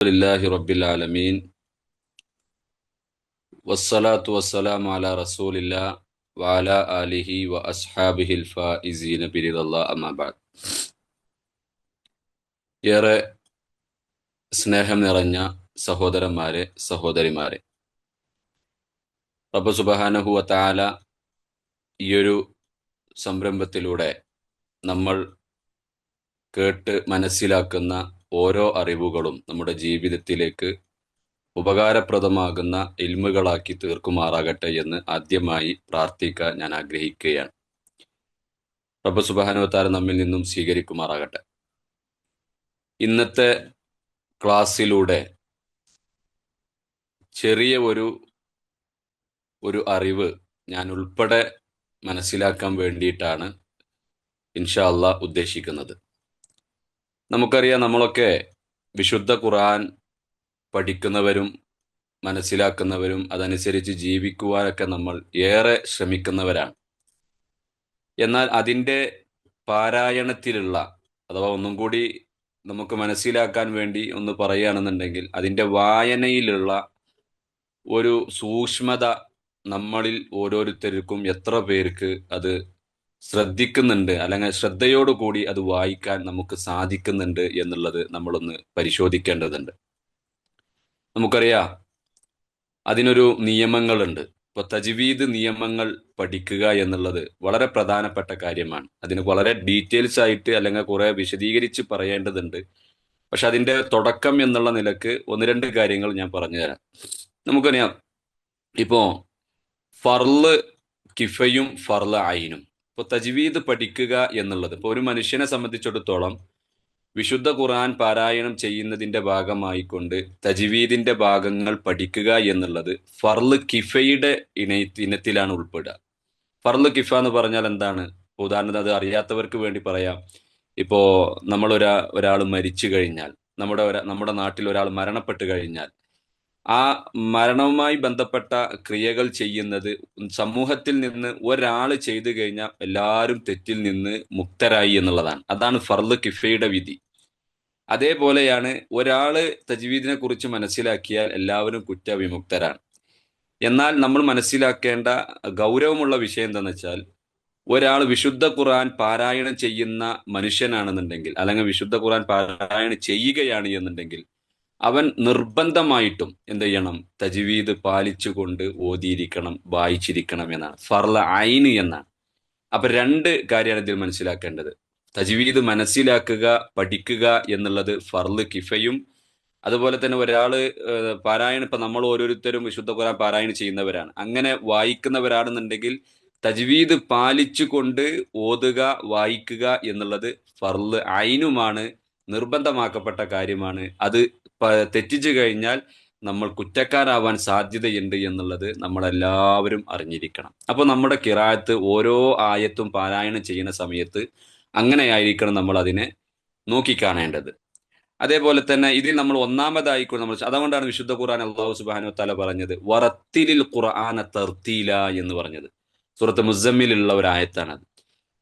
لله رب العالمين والصلاة والسلام على رسول الله وعلى آله وأصحابه الفائزين برضا الله أما بعد ഏറെ സ്നേഹം നിറഞ്ഞ സഹോദരന്മാരെ സഹോദരിമാരെ റബ്ബ് സുബഹാനഹുവ താല ഈയൊരു സംരംഭത്തിലൂടെ നമ്മൾ കേട്ട് മനസ്സിലാക്കുന്ന ഓരോ അറിവുകളും നമ്മുടെ ജീവിതത്തിലേക്ക് ഉപകാരപ്രദമാകുന്ന ഇൽമുകളാക്കി തീർക്കുമാറാകട്ടെ എന്ന് ആദ്യമായി പ്രാർത്ഥിക്കാൻ ഞാൻ ആഗ്രഹിക്കുകയാണ്. റബ്ബ് സുബാനുവത്താര നമ്മിൽ നിന്നും സ്വീകരിക്കുമാറാകട്ടെ. ഇന്നത്തെ ക്ലാസ്സിലൂടെ ചെറിയ ഒരു ഒരു അറിവ് ഞാൻ ഉൾപ്പെടെ മനസ്സിലാക്കാൻ വേണ്ടിയിട്ടാണ് ഇൻഷാ അള്ളാ ഉദ്ദേശിക്കുന്നത്. നമുക്കറിയാം നമ്മളൊക്കെ വിശുദ്ധ ഖുർആൻ പഠിക്കുന്നവരും മനസ്സിലാക്കുന്നവരും അതനുസരിച്ച് ജീവിക്കുവാനൊക്കെ നമ്മൾ ഏറെ ശ്രമിക്കുന്നവരാണ്. എന്നാൽ അതിന്റെ പാരായണത്തിലുള്ള അഥവാ ഒന്നും കൂടി നമുക്ക് മനസ്സിലാക്കാൻ വേണ്ടി ഒന്ന് പറയുകയാണെന്നുണ്ടെങ്കിൽ അതിന്റെ വായനയിലുള്ള ഒരു സൂക്ഷ്മത നമ്മളിൽ ഓരോരുത്തർക്കും എത്ര പേർക്ക് അത് ശ്രദ്ധിക്കുന്നുണ്ട് അല്ലെങ്കിൽ ശ്രദ്ധയോടുകൂടി അത് വായിക്കാൻ നമുക്ക് സാധിക്കുന്നുണ്ട് എന്നുള്ളത് നമ്മളൊന്ന് പരിശോധിക്കേണ്ടതുണ്ട്. നമുക്കറിയാം അതിനൊരു നിയമങ്ങളുണ്ട്. ഇപ്പൊ തജ്വീദ് നിയമങ്ങൾ പഠിക്കുക എന്നുള്ളത് വളരെ പ്രധാനപ്പെട്ട കാര്യമാണ്. അതിന് വളരെ ഡീറ്റെയിൽസ് ആയിട്ട് അല്ലെങ്കിൽ കുറെ വിശദീകരിച്ച് പറയേണ്ടതുണ്ട്. പക്ഷെ അതിന്റെ തുടക്കം എന്നുള്ള നിലയ്ക്ക് ഒന്ന് രണ്ട് കാര്യങ്ങൾ ഞാൻ പറഞ്ഞുതരാം. നമുക്കറിയാം ഇപ്പോ ഫർൾ കിഫയും ഫർൾ ഐനും ഇപ്പൊ തജ്വീദ് പഠിക്കുക എന്നുള്ളത്. ഇപ്പൊ ഒരു മനുഷ്യനെ സംബന്ധിച്ചിടത്തോളം വിശുദ്ധ ഖുർആൻ പാരായണം ചെയ്യുന്നതിന്റെ ഭാഗമായിക്കൊണ്ട് തജ്വീദിന്റെ ഭാഗങ്ങൾ പഠിക്കുക എന്നുള്ളത് ഫർൾ കിഫയുടെ ഇന ഇനത്തിലാണ് ഉൾപ്പെടുക. ഫർൾ കിഫ എന്ന് പറഞ്ഞാൽ എന്താണ്? ഉദാഹരണത്തിന് അത് അറിയാത്തവർക്ക് വേണ്ടി പറയാം. ഇപ്പോ നമ്മൾ ഒരാ ഒരാൾ മരിച്ചു കഴിഞ്ഞാൽ നമ്മുടെ നമ്മുടെ നാട്ടിൽ ഒരാൾ മരണപ്പെട്ടു കഴിഞ്ഞാൽ ആ മരണവുമായി ബന്ധപ്പെട്ട ക്രിയകൾ ചെയ്യുന്നത് സമൂഹത്തിൽ നിന്ന് ഒരാൾ ചെയ്തു കഴിഞ്ഞാൽ എല്ലാവരും തെറ്റിൽ നിന്ന് മുക്തരായി എന്നുള്ളതാണ്. അതാണ് ഫർദ് കിഫയുടെ വിധി. അതേപോലെയാണ് ഒരാൾ തജ്വീദിനെ കുറിച്ച് മനസ്സിലാക്കിയാൽ എല്ലാവരും കുറ്റവിമുക്തരാണ്. എന്നാൽ നമ്മൾ മനസ്സിലാക്കേണ്ട ഗൗരവമുള്ള വിഷയം എന്താണെന്ന് വെച്ചാൽ ഒരാൾ വിശുദ്ധ ഖുർആൻ പാരായണം ചെയ്യുന്ന മനുഷ്യനാണെന്നുണ്ടെങ്കിൽ അല്ലെങ്കിൽ വിശുദ്ധ ഖുർആൻ പാരായണം ചെയ്യുകയാണ് എന്നുണ്ടെങ്കിൽ അവൻ നിർബന്ധമായിട്ടും എന്ത് ചെയ്യണം? തജ്വീദ് പാലിച്ചുകൊണ്ട് ഓതിയിരിക്കണം വായിച്ചിരിക്കണം എന്നാണ്. ഫർല ഐന് എന്നാണ്. അപ്പൊ രണ്ട് കാര്യമാണ് ഇതിൽ മനസ്സിലാക്കേണ്ടത്. തജ്വീദ് മനസ്സിലാക്കുക പഠിക്കുക എന്നുള്ളത് ഫർൽ കിഫയും. അതുപോലെ തന്നെ ഒരാൾ പാരായണം ഇപ്പൊ നമ്മൾ ഓരോരുത്തരും വിശുദ്ധ ഖുർആൻ പാരായണം ചെയ്യുന്നവരാണ്. അങ്ങനെ വായിക്കുന്നവരാണെന്നുണ്ടെങ്കിൽ തജ്വീദ് പാലിച്ചുകൊണ്ട് ഓതുക വായിക്കുക എന്നുള്ളത് ഫർൽ ഐനുമാണ് നിർബന്ധമാക്കപ്പെട്ട കാര്യമാണ്. അത് തെറ്റിച്ചു കഴിഞ്ഞാൽ നമ്മൾ കുറ്റക്കാരാവാൻ സാധ്യതയുണ്ട് എന്നുള്ളത് നമ്മളെല്ലാവരും അറിഞ്ഞിരിക്കണം. അപ്പോൾ നമ്മുടെ കിറായത്ത് ഓരോ ആയത്തും പാരായണം ചെയ്യുന്ന സമയത്ത് അങ്ങനെയായിരിക്കണം നമ്മൾ അതിനെ നോക്കിക്കാണേണ്ടത്. അതേപോലെ തന്നെ ഇതിൽ നമ്മൾ ഒന്നാമതായി നമ്മൾ അതുകൊണ്ടാണ് വിശുദ്ധ ഖുർആൻ അള്ളാഹു സുബാനു തല പറഞ്ഞത് വറത്തിലിൽ ഖുർആന തർത്തീല എന്ന് പറഞ്ഞത്. സുഹൃത്ത് മുസമ്മിലുള്ള ഒരു ആയത്താണത്.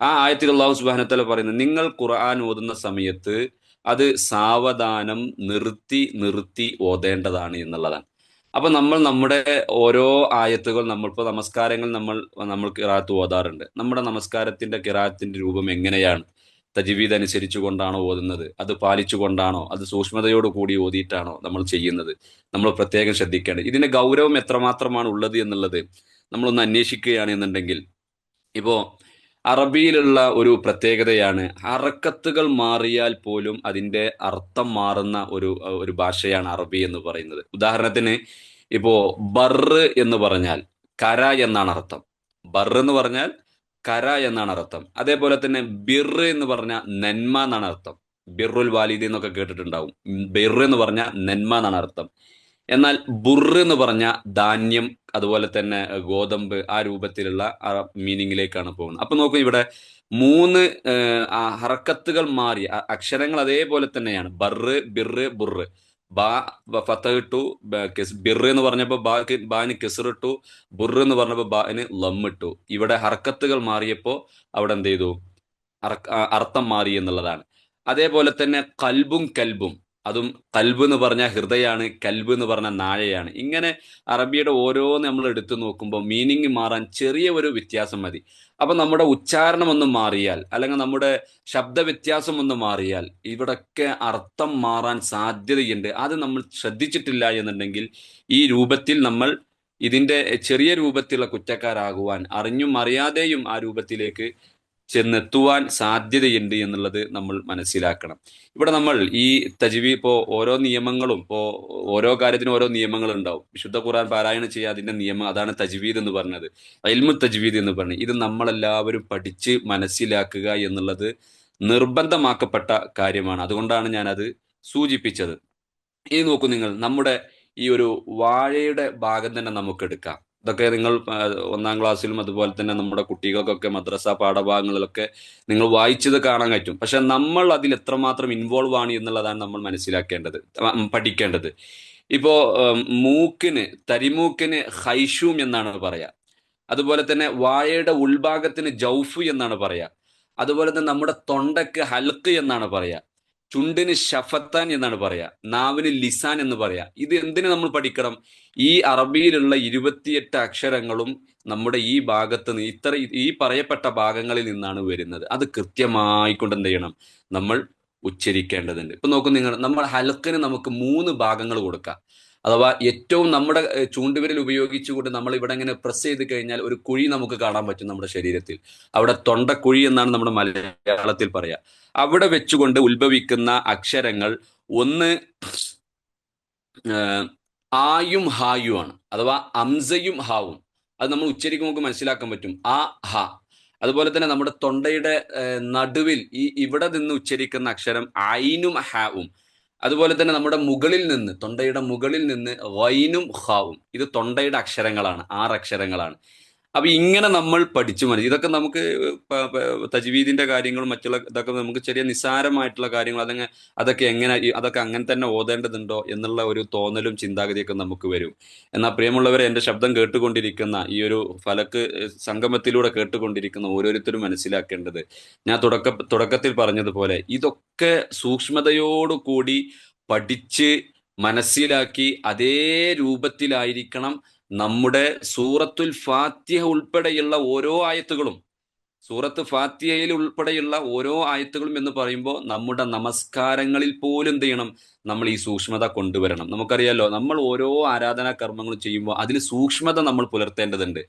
ആ ആയത്തിൽ അള്ളാഹു സുബാനത്തല പറയുന്നത് നിങ്ങൾ ഖുർആൻ ഓതുന്ന സമയത്ത് അത് സാവധാനം നിർത്തി നിർത്തി ഓതേണ്ടതാണ് എന്നുള്ളതാണ്. അപ്പൊ നമ്മൾ നമ്മുടെ ഓരോ ആയത്തുകൾ നമ്മളിപ്പോൾ നമസ്കാരങ്ങൾ നമ്മൾ നമ്മൾ കിറാത്ത് ഓതാറുണ്ട്. നമ്മുടെ നമസ്കാരത്തിന്റെ കിറാത്തിന്റെ രൂപം എങ്ങനെയാണ്? തജ്വീദ് അനുസരിച്ചു കൊണ്ടാണോ ഓതുന്നത്? അത് പാലിച്ചുകൊണ്ടാണോ അത് സൂക്ഷ്മതയോട് കൂടി ഓതിയിട്ടാണോ നമ്മൾ ചെയ്യുന്നത്? നമ്മൾ പ്രത്യേകം ശ്രദ്ധിക്കേണ്ടത്. ഇതിന്റെ ഗൗരവം എത്രമാത്രമാണ് ഉള്ളത് എന്നുള്ളത് നമ്മളൊന്ന് അന്വേഷിക്കുകയാണ് എന്നുണ്ടെങ്കിൽ ഇപ്പോ അറബിയിലുള്ള ഒരു പ്രത്യേകതയാണ് അറക്കത്തുകൾ മാറിയാൽ പോലും അതിന്റെ അർത്ഥം മാറുന്ന ഒരു ഒരു ഭാഷയാണ് അറബി എന്ന് പറയുന്നത്. ഉദാഹരണത്തിന് ഇപ്പോ ബറ് എന്ന് പറഞ്ഞാൽ കര എന്നാണ് അർത്ഥം. ബറ് എന്ന് പറഞ്ഞാൽ കര എന്നാണ് അർത്ഥം. അതേപോലെ തന്നെ ബിർ എന്ന് പറഞ്ഞാൽ നന്മ എന്നാണ് അർത്ഥം. ബിറുൽ വാലിദി എന്നൊക്കെ കേട്ടിട്ടുണ്ടാവും. ബിർ എന്ന് പറഞ്ഞാൽ നന്മ എന്നാണ് അർത്ഥം. എന്നാൽ ബുറ് എന്ന് പറഞ്ഞ ധാന്യം അതുപോലെ തന്നെ ഗോതമ്പ് ആ രൂപത്തിലുള്ള മീനിങ്ങിലേക്കാണ് പോകുന്നത്. അപ്പൊ നോക്കൂ ഇവിടെ മൂന്ന് ഹറക്കത്തുകൾ മാറി അക്ഷരങ്ങൾ അതേപോലെ തന്നെയാണ്. ബറ് ബിറ് ബുറ് ബാ ഫത്ത ഇട്ടു ബിർ എന്ന് പറഞ്ഞപ്പോൾ ബാന് ഇട്ടു ബുർ എന്ന് പറഞ്ഞപ്പോൾ ബാന് ലമ്മിട്ടു ഇവിടെ ഹർക്കത്തുകൾ മാറിയപ്പോൾ അവിടെ എന്ത് ചെയ്തു? അർത്ഥം മാറി എന്നുള്ളതാണ്. അതേപോലെ തന്നെ കൽബും കൽബും. അതും കൽബ് എന്ന് പറഞ്ഞ ഹൃദയമാണ് കൽബ് എന്ന് പറഞ്ഞ നാഴയാണ് ഇങ്ങനെ അറബിയുടെ ഓരോന്ന് നമ്മൾ എടുത്തു നോക്കുമ്പോൾ മീനിങ് മാറാൻ ചെറിയ ഒരു വ്യത്യാസം മതി. അപ്പൊ നമ്മുടെ ഉച്ചാരണം ഒന്ന് മാറിയാൽ അല്ലെങ്കിൽ നമ്മുടെ ശബ്ദ വ്യത്യാസം ഒന്ന് മാറിയാൽ ഇവിടൊക്കെ അർത്ഥം മാറാൻ സാധ്യതയുണ്ട്. അത് നമ്മൾ ശ്രദ്ധിച്ചിട്ടില്ല എന്നുണ്ടെങ്കിൽ ഈ രൂപത്തിൽ നമ്മൾ ഇതിന്റെ ചെറിയ രൂപത്തിലുള്ള കുറ്റക്കാരാകുവാൻ അറിഞ്ഞും അറിയാതെയും ആ രൂപത്തിലേക്ക് ചെന്നെത്തുവാൻ സാധ്യതയുണ്ട് എന്നുള്ളത് നമ്മൾ മനസ്സിലാക്കണം. ഇവിടെ നമ്മൾ ഈ തജ്വി ഇപ്പോ ഓരോ നിയമങ്ങളും ഇപ്പോ ഓരോ കാര്യത്തിനും ഓരോ നിയമങ്ങൾ ഉണ്ടാവും വിശുദ്ധ ഖുർആൻ പാരായണം ചെയ്യുക അതിന്റെ നിയമം അതാണ് തജ്വീദ് എന്ന് പറഞ്ഞത്. അൽമു തജ്വീദ് എന്ന് പറഞ്ഞത് ഇത് നമ്മളെല്ലാവരും പഠിച്ച് മനസ്സിലാക്കുക എന്നുള്ളത് നിർബന്ധമാക്കപ്പെട്ട കാര്യമാണ്. അതുകൊണ്ടാണ് ഞാനത് സൂചിപ്പിച്ചത്. ഇനി നോക്കൂ നിങ്ങൾ നമ്മുടെ ഈ ഒരു വാഴയുടെ ഭാഗം തന്നെ നമുക്ക് എടുക്കാം. ഇതൊക്കെ നിങ്ങൾ ഒന്നാം ക്ലാസ്സിലും അതുപോലെ തന്നെ നമ്മുടെ കുട്ടികൾക്കൊക്കെ മദ്രസ പാഠഭാഗങ്ങളിലൊക്കെ നിങ്ങൾ വായിച്ചത് കാണാൻ പറ്റും. പക്ഷെ നമ്മൾ അതിൽ എത്രമാത്രം ഇൻവോൾവ് ആണ് എന്നുള്ളതാണ് നമ്മൾ മനസ്സിലാക്കേണ്ടത് പഠിക്കേണ്ടത്. ഇപ്പോ മൂക്കിന് തരിമൂക്കിന് ഹൈഷൂം എന്നാണ് പറയാ. അതുപോലെ തന്നെ വായയുടെ ഉൾഭാഗത്തിന് ജൗഫു എന്നാണ് പറയാ. അതുപോലെ തന്നെ നമ്മുടെ തൊണ്ടയ്ക്ക് ഹൽക്ക് എന്നാണ് പറയാ. ചുണ്ടിന് ഷഫത്താൻ എന്നാണ് പറയാ നാവിന് ലിസാൻ എന്ന് പറയാ. ഇത് എന്തിനു നമ്മൾ പഠിക്കണം? ഈ അറബിയിലുള്ള ഇരുപത്തിയെട്ട് അക്ഷരങ്ങളും നമ്മുടെ ഈ ഭാഗത്ത് നിന്ന് ഇത്ര ഈ പറയപ്പെട്ട ഭാഗങ്ങളിൽ നിന്നാണ് വരുന്നത്. അത് കൃത്യമായിക്കൊണ്ട് എന്ത് ചെയ്യണം? നമ്മൾ ഉച്ചരിക്കേണ്ടതുണ്ട്. ഇപ്പൊ നോക്കൂ നിങ്ങൾ നമ്മൾ ഹലക്കിന് നമുക്ക് മൂന്ന് ഭാഗങ്ങൾ കൊടുക്കാം. അഥവാ ഏറ്റവും നമ്മുടെ ചൂണ്ടുവിരൽ ഉപയോഗിച്ചുകൊണ്ട് നമ്മൾ ഇവിടെ ഇങ്ങനെ പ്രസ് ചെയ്ത് കഴിഞ്ഞാൽ ഒരു കുഴി നമുക്ക് കാണാൻ പറ്റും നമ്മുടെ ശരീരത്തിൽ. അവിടെ തൊണ്ടക്കുഴി എന്നാണ് നമ്മുടെ മലയാളത്തിൽ പറയാ. അവിടെ വെച്ചുകൊണ്ട് ഉത്ഭവിക്കുന്ന അക്ഷരങ്ങൾ ഒന്ന് ആയും ഹായും ആണ്. അഥവാ അംസയും ഹാവും. അത് നമ്മൾ ഉച്ചരിക്കുമ്പോൾ നമുക്ക് മനസ്സിലാക്കാൻ പറ്റും. ആ ഹ. അതുപോലെ തന്നെ നമ്മുടെ തൊണ്ടയുടെ നടുവിൽ ഈ ഇവിടെ നിന്ന് ഉച്ചരിക്കുന്ന അക്ഷരം ഐനും ഹാവും. അതുപോലെ തന്നെ നമ്മുടെ മുകളിൽ നിന്ന് തൊണ്ടയുടെ മുകളിൽ നിന്ന് വൈനും ഹാവും. ഇത് തൊണ്ടയുടെ അക്ഷരങ്ങളാണ് ആറ് അക്ഷരങ്ങളാണ് അപ്പൊ ഇങ്ങനെ നമ്മൾ പഠിച്ചു മതി. ഇതൊക്കെ നമുക്ക് തജ്വീദിന്റെ കാര്യങ്ങളും മറ്റുള്ള ഇതൊക്കെ നമുക്ക് ചെറിയ നിസ്സാരമായിട്ടുള്ള കാര്യങ്ങൾ അതങ്ങ് അതൊക്കെ എങ്ങനെ അതൊക്കെ അങ്ങനെ തന്നെ ഓതേണ്ടതുണ്ടോ എന്നുള്ള ഒരു തോന്നലും ചിന്താഗതിയൊക്കെ നമുക്ക് വരും. എന്നാൽ പ്രിയമുള്ളവരെ എന്റെ ശബ്ദം കേട്ടുകൊണ്ടിരിക്കുന്ന ഈ ഒരു ഫലക്ക് സംഗമത്തിലൂടെ കേട്ടുകൊണ്ടിരിക്കുന്ന ഓരോരുത്തരും മനസ്സിലാക്കേണ്ടത് ഞാൻ തുടക്ക തുടക്കത്തിൽ പറഞ്ഞതുപോലെ ഇതൊക്കെ സൂക്ഷ്മതയോടുകൂടി പഠിച്ച് മനസ്സിലാക്കി അതേ രൂപത്തിലായിരിക്കണം നമ്മുടെ സൂറത്തുൽ ഫാത്തിഹ ഉൾപ്പെടെയുള്ള ഓരോ ആയത്തുകളും സൂറത്ത് ഫാത്തിഹയിൽ ഉൾപ്പെടെയുള്ള ഓരോ ആയത്തുകളും എന്ന് പറയുമ്പോൾ നമ്മുടെ നമസ്കാരങ്ങളിൽ പോലും എന്ത് ചെയ്യണം? നമ്മൾ ഈ സൂക്ഷ്മത കൊണ്ടുവരണം. നമുക്കറിയാലോ നമ്മൾ ഓരോ ആരാധനാ കർമ്മങ്ങളും ചെയ്യുമ്പോൾ അതിൽ സൂക്ഷ്മത നമ്മൾ പുലർത്തേണ്ടതുണ്ട്.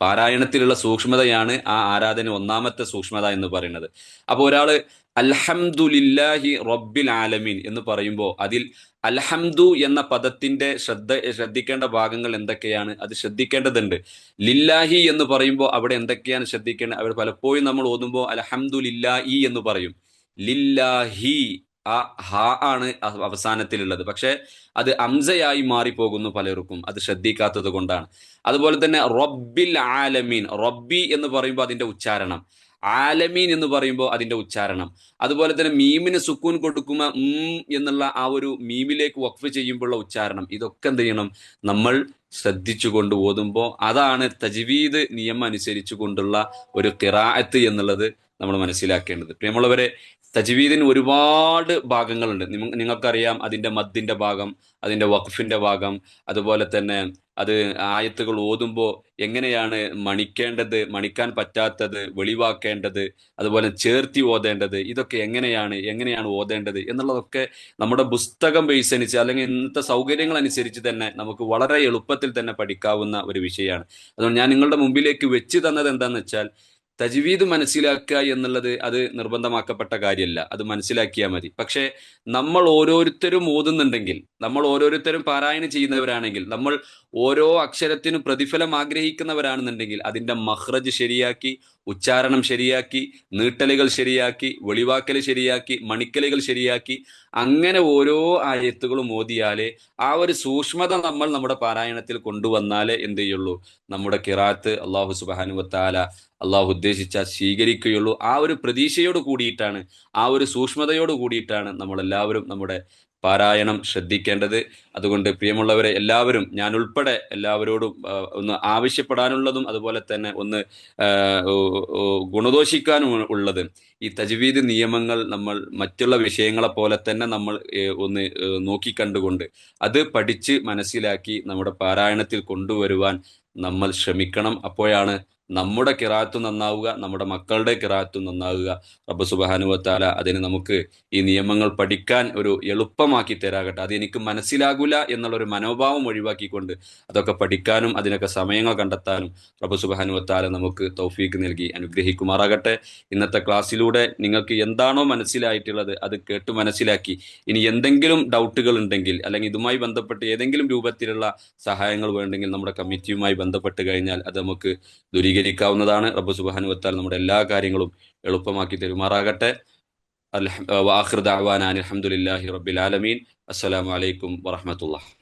പാരായണത്തിലുള്ള സൂക്ഷ്മതയാണ് ആ ആരാധന ഒന്നാമത്തെ സൂക്ഷ്മത എന്ന് പറയുന്നത്. അപ്പോൾ ഒരാൾ അൽഹംദുലില്ലാഹി റബ്ബിൽ ആലമീൻ എന്ന് പറയുമ്പോൾ അതിൽ അൽഹംദു എന്ന പദത്തിന്റെ ശ്രദ്ധ ശ്രദ്ധിക്കേണ്ട ഭാഗങ്ങൾ എന്തൊക്കെയാണ്? അത് ശ്രദ്ധിക്കേണ്ടതുണ്ട്. ലില്ലാഹി എന്ന് പറയുമ്പോൾ അവിടെ എന്തൊക്കെയാണ് ശ്രദ്ധിക്കേണ്ടത്? അവിടെ പലപ്പോഴും നമ്മൾ ഓതുമ്പോൾ അൽഹംദുലില്ലാഹി എന്ന് പറയും. ലില്ലാഹി ആ ഹ ആണ് അവ- അവസാനത്തിലുള്ളത്. പക്ഷെ അത് അംസയായി മാറിപ്പോകുന്നു പലർക്കും. അത് ശ്രദ്ധിക്കാത്തത് കൊണ്ടാണ്. അതുപോലെ തന്നെ റബ്ബിൽ ആലമീൻ. റബ്ബി എന്ന് പറയുമ്പോൾ അതിന്റെ ഉച്ചാരണം. ആലമീൻ എന്ന് പറയുമ്പോൾ അതിന്റെ ഉച്ചാരണം. അതുപോലെ തന്നെ മീമിന് സുക്കൂൻ കൊടുക്കുമ്പോൾ ഉം എന്നുള്ള ആ ഒരു മീമിലേക്ക് വഖഫ് ചെയ്യുമ്പോഴുള്ള ഉച്ചാരണം. ഇതൊക്കെ എന്ത് ചെയ്യണം? നമ്മൾ ശ്രദ്ധിച്ചുകൊണ്ട് ഓതുമ്പോൾ അതാണ് തജ്വീദ് നിയമം അനുസരിച്ചു കൊണ്ടുള്ള ഒരു കിറാഅത്ത് എന്നുള്ളത് നമ്മൾ മനസ്സിലാക്കേണ്ടത്. പ്രിയമുള്ളവരെ തജ്വീദിന് ഒരുപാട് ഭാഗങ്ങളുണ്ട്. നിങ്ങ- നിങ്ങൾക്കറിയാം അതിന്റെ മദ്ദിന്റെ ഭാഗം അതിന്റെ വഖഫിന്റെ ഭാഗം അതുപോലെ തന്നെ അത് ആയത്തുകൾ ഓതുമ്പോൾ എങ്ങനെയാണ് മണിക്കേണ്ടത് മണിക്കാൻ പറ്റാത്തത് വെളിവാക്കേണ്ടത് അതുപോലെ ചേർത്തി ഓതേണ്ടത് ഇതൊക്കെ എങ്ങനെയാണ് എങ്ങനെയാണ് ഓതേണ്ടത് എന്നുള്ളതൊക്കെ നമ്മുടെ പുസ്തകം ബേസ് അനുസരിച്ച് അല്ലെങ്കിൽ ഇന്നത്തെ സൗകര്യങ്ങൾ അനുസരിച്ച് തന്നെ നമുക്ക് വളരെ എളുപ്പത്തിൽ തന്നെ പഠിക്കാവുന്ന ഒരു വിഷയമാണ്. അതുകൊണ്ട് ഞാൻ നിങ്ങളുടെ മുമ്പിലേക്ക് വെച്ച് തന്നത് എന്താണെന്ന് വെച്ചാൽ തജ്വീദ് മനസ്സിലാക്കുക എന്നുള്ളത് അത് നിർബന്ധമാക്കപ്പെട്ട കാര്യമല്ല അത് മനസ്സിലാക്കിയാൽ മതി. പക്ഷേ നമ്മൾ ഓരോരുത്തരും ഓതുന്നുണ്ടെങ്കിൽ നമ്മൾ ഓരോരുത്തരും പാരായണം ചെയ്യുന്നവരാണെങ്കിൽ നമ്മൾ ഓരോ അക്ഷരത്തിനും പ്രതിഫലം ആഗ്രഹിക്കുന്നവരാണെന്നുണ്ടെങ്കിൽ അതിന്റെ മഹ്റജ് ശരിയാക്കി ഉച്ചാരണം ശരിയാക്കി നീട്ടലുകൾ ശരിയാക്കി വെളിവാക്കൽ ശരിയാക്കി മണിക്കലുകൾ ശരിയാക്കി അങ്ങനെ ഓരോ ആയത്തുകളും ഓതിയാലേ ആ ഒരു സൂക്ഷ്മത നമ്മൾ നമ്മുടെ പാരായണത്തിൽ കൊണ്ടുവന്നാലേ എന്ത് ചെയ്യുള്ളൂ? നമ്മുടെ കിറാത്ത് അള്ളാഹു സുബാനുവത്താല അള്ളാഹു ഉദ്ദേശിച്ച സ്വീകരിക്കുകയുള്ളൂ. ആ ഒരു പ്രതീക്ഷയോട് കൂടിയിട്ടാണ് ആ ഒരു സൂക്ഷ്മതയോട് കൂടിയിട്ടാണ് നമ്മളെല്ലാവരും നമ്മുടെ പാരായണം ശ്രദ്ധിക്കേണ്ടത്. അതുകൊണ്ട് പ്രിയമുള്ളവരെ എല്ലാവരും ഞാൻ ഉൾപ്പെടെ എല്ലാവരോടും ഒന്ന് ആവശ്യപ്പെടാനുള്ളതും അതുപോലെ തന്നെ ഒന്ന് ഗുണദോഷിക്കാനും ഉള്ളത്. ഈ തജ്വീദ് നിയമങ്ങൾ നമ്മൾ മറ്റുള്ള വിഷയങ്ങളെ പോലെ തന്നെ നമ്മൾ ഒന്ന് നോക്കിക്കണ്ടുകൊണ്ട് അത് പഠിച്ച് മനസ്സിലാക്കി നമ്മുടെ പാരായണത്തിൽ കൊണ്ടുവരുവാൻ നമ്മൾ ശ്രമിക്കണം. അപ്പോഴാണ് നമ്മുടെ കിറാത്തു നന്നാവുക നമ്മുടെ മക്കളുടെ കിറാത്തു നന്നാവുക. റബ്ബ് സുബാനുവത്താല അതിന് നമുക്ക് ഈ നിയമങ്ങൾ പഠിക്കാൻ ഒരു എളുപ്പമാക്കി തരാകട്ടെ. അത് എനിക്ക് മനസ്സിലാകൂല എന്നുള്ളൊരു മനോഭാവം ഒഴിവാക്കിക്കൊണ്ട് അതൊക്കെ പഠിക്കാനും അതിനൊക്കെ സമയങ്ങൾ കണ്ടെത്താനും റബ്ബ് സുബാനുവത്താല നമുക്ക് തൗഫീക്ക് നൽകി അനുഗ്രഹിക്കുമാറാകട്ടെ. ഇന്നത്തെ ക്ലാസ്സിലൂടെ നിങ്ങൾക്ക് എന്താണോ മനസ്സിലായിട്ടുള്ളത് അത് കേട്ട് മനസ്സിലാക്കി ഇനി എന്തെങ്കിലും ഡൗട്ടുകൾ ഉണ്ടെങ്കിൽ അല്ലെങ്കിൽ ഇതുമായി ബന്ധപ്പെട്ട് ഏതെങ്കിലും രൂപത്തിലുള്ള സഹായങ്ങൾ വേണ്ടെങ്കിൽ നമ്മുടെ കമ്മിറ്റിയുമായി ബന്ധപ്പെട്ട് കഴിഞ്ഞാൽ അത് നമുക്ക് ദൂരീകരിക്കാവുന്നതാണ് റബ്ബ് സുബാനുവത്താൽ നമ്മുടെ എല്ലാ കാര്യങ്ങളും എളുപ്പമാക്കി തരുമാറാകട്ടെ. വാഹൃദ് അഹ്വാൻ അലഹമുല്ലാഹി റബ്ബിൽ ആലമീൻ. അസ്സലാമു അലൈക്കും വറഹ്മത്തുള്ളാഹി.